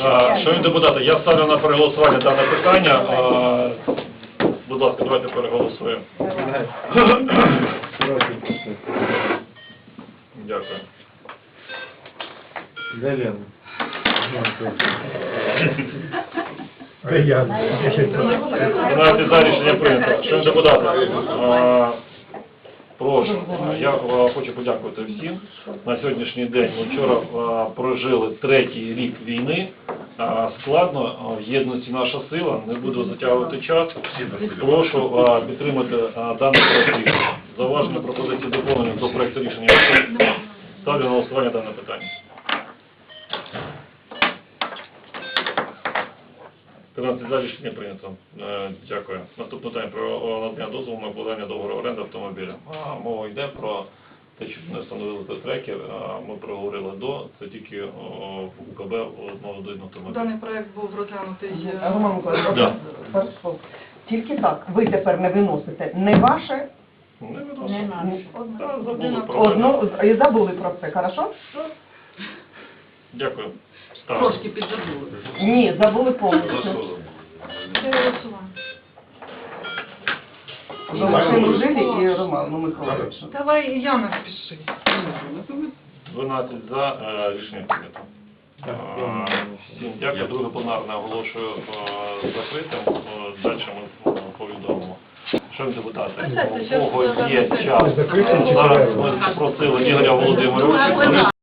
А, Шановні депутати, я ставлю на переголосування дане питання. Будь ласка, давайте переголосуємо. Дякую. Галяна. Галяна. 12 за рішення прийнято. Шановні депутати, прошу, я хочу подякувати всім. На сьогоднішній день ми вчора прожили третій рік війни. Складно, в єдності наша сила, не буду затягувати час. Прошу підтримати а, даний проект рішення. Зауваження пропозиції доповнення до проекту рішення. Ставлю на голосування дане питання. 15 за рішення прийнято. Е, Дякую. Наступне питання про надання дозволу на укладання договору оренди автомобіля. А, Мова йде про те, що не встановили трекер, а ми проговорили до, це тільки о, в УКБ одного один автомобіль. Даний проект був розглянутий. е, Роман Миколаївич, Да. Тільки так, ви тепер не виносите не ваше, Не Не відносно. надо. Та, забули про одну, і забули про це, хорошо? Дякую. Трошки підзабули. Ні, забули повністю. Це голосування. За Жилі і Роману Миколаївичу. Давай, Яна, спіши. 12 за е, рішення прийнято. Е, Всім дякую. Друге пленарне оголошую е, закритим. Е, Далі ми е, повідомимо. Шановні депутати, у кого є час, зараз ми просили Ігоря Володимировича.